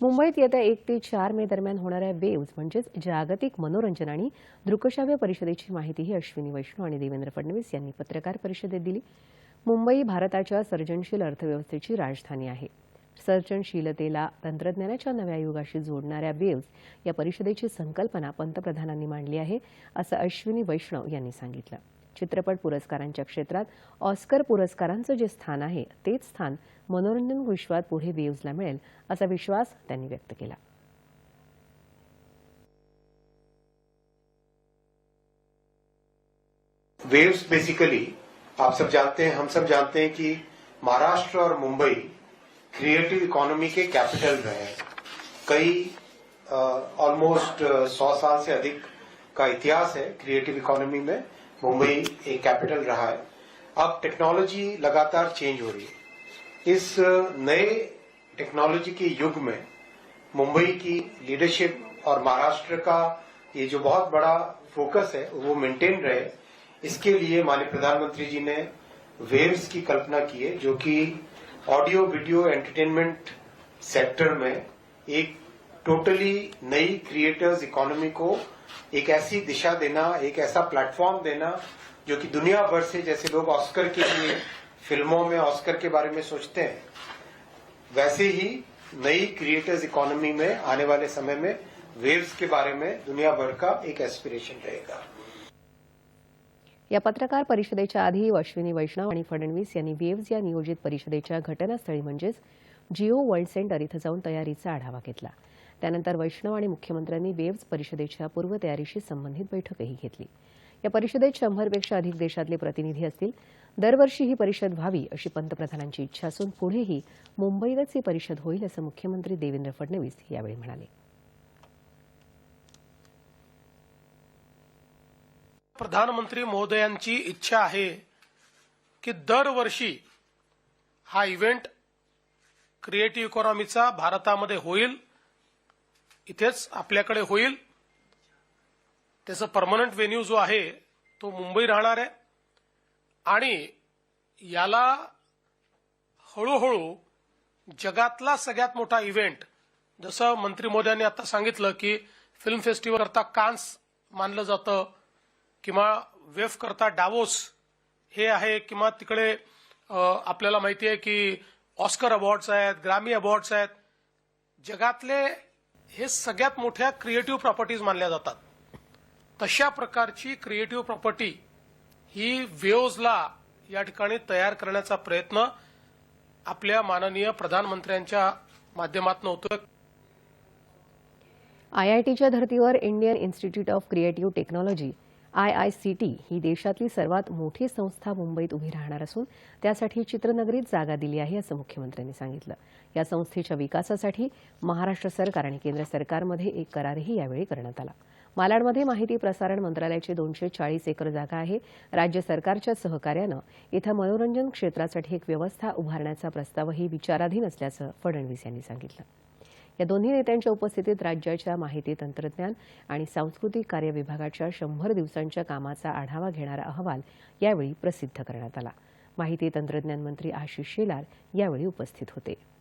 मुंबईत येत्या एक ते चार मे दरम्यान होणाऱ्या वेव्ज म्हणजेच जागतिक मनोरंजन आणि दृकश्राव्य परिषदेची माहितीही अश्विनी वैष्णव आणि देवेंद्र फडणवीस यांनी पत्रकार परिषदेत दिली. मुंबई भारताच्या सर्जनशील अर्थव्यवस्थेची राजधानी आहे. सर्जनशीलतेला तंत्रज्ञानाच्या नव्या युगाशी जोडणाऱ्या वेव्ज या परिषदेची संकल्पना पंतप्रधानांनी मांडली आहे असं अश्विनी वैष्णव यांनी सांगितलं. चित्रपट पुरस्कारांच्या क्षेत्रात ऑस्कर पुरस्कारांचं जे स्थान आहे तेच स्थान मनोरंजन विश्वात पुढे वेव्जला मिळेल असा विश्वास त्यांनी व्यक्त केला. वेव्स बेसिकली आप सब जानते हैं हम सब जानते हैं कि महाराष्ट्र और मुंबई क्रिएटिव इकोनॉमी के कैपिटल में है। कई ऑलमोस्ट सौ साल से अधिक का इतिहास है क्रिएटिव इकोनॉमी में। मुंबई एक कैपिटल रहा है। अब टेक्नोलॉजी लगातार चेंज हो रही है। इस नए टेक्नोलॉजी के युग में मुंबई की लीडरशिप और महाराष्ट्र का ये जो बहुत बड़ा फोकस है, वो मेंटेन रहे। इसके लिए माननीय प्रधानमंत्री जी ने वेव्स की कल्पना की है, जो कि ऑडियो वीडियो एंटरटेनमेंट सेक्टर में एक टोटली नई क्रिएटर्स इकोनॉमी को एक ऐसी दिशा देना एक ऐसा प्लेटफॉर्म देना जो कि दुनिया भर से जैसे लोग ऑस्कर के लिए फिल्मों में ऑस्कर के बारे में सोचते हैं वैसे ही नई क्रिएटर्स इकोनॉमी में आने वाले समय में वेव्स के बारे में दुनिया भर का एक एस्पिरेशन रहेगा। या पत्रकार परिषदेच्या आधी अश्विनी वैष्णव आणि फडणवीस यांनी वेव्ज या नियोजित परिषदेच्या घटनास्थळी म्हणजेच जिओ वर्ल्ड सेंटर इथं जाऊन तयारीचा आढावा घेतला. त्यानंतर वैष्णव आणि मुख्यमंत्र्यांनी वेव्ज परिषदेच्या पूर्वतयारीशी संबंधित बैठकही घेतली. या परिषदेत शंभरपेक्षा अधिक देशातले प्रतिनिधी असतील. दरवर्षी ही परिषद व्हावी अशी पंतप्रधानांची इच्छा असून पुढेही मुंबईतच ही परिषद होईल असं मुख्यमंत्री देवेंद्र फडणवीस यावेळी म्हणाले. प्रधानमंत्री महोदयांची इच्छा आहे की दरवर्षी हा इव्हेंट क्रिएटिव्ह इकॉनॉमीचा भारतामध्ये होईल. इथेच आपल्याकडे होईल. त्याचं परमनंट व्हेन्यू जो आहे तो मुंबई राहणार आहे. आणि याला हळूहळू जगातला सगळ्यात मोठा इव्हेंट जसं मंत्री मोद्यांनी आता सांगितलं की फिल्म फेस्टिवल करता कान्स मानलं जातं किंवा वेफ करता डावोस हे आहे किंवा तिकडे आपल्याला माहिती आहे की ऑस्कर अवॉर्ड्स आहेत ग्रामी अवॉर्ड्स आहेत. जगातले हे सगळ्यात मोठ्या क्रिएटिव्ह प्रॉपर्टीज मानल्या जातात. तशा प्रकारची क्रिएटिव्ह प्रॉपर्टी ही वेव्जला या ठिकाणी तयार करण्याचा प्रयत्न आपल्या माननीय प्रधानमंत्र्यांच्या माध्यमातून होतोय. आयआयटीच्या धर्तीवर Indian Institute of Creative Technology IICT ही देशातली सर्वात मोठी संस्था मुंबईत उभी राहणार असून त्यासाठी चित्रनगरीत जागा दिली आहे असं मुख्यमंत्र्यांनी सांगितलं. या संस्थेच्या विकासासाठी महाराष्ट्र सरकार आणि केंद्र सरकारमध्ये एक करारही यावेळी करण्यात आला. मालाडमध्ये माहिती प्रसारण मंत्रालयाची दोनशे चाळीस एकर जागा आहे. राज्य सरकारच्या सहकार्यानं इथं मनोरंजन क्षेत्रासाठी एक व्यवस्था उभारण्याचा प्रस्तावही विचाराधीन असल्याचं फडणवीस यांनी सांगितलं. या दोन्ही नेत्यांच्या उपस्थितीत राज्याच्या माहिती तंत्रज्ञान आणि सांस्कृतिक कार्य विभागाच्या शंभर दिवसांच्या कामाचा आढावा घेणारा अहवाल यावेळी प्रसिद्ध करण्यात आला. माहिती तंत्रज्ञान मंत्री आशिष शेलार यावेळी उपस्थित होते.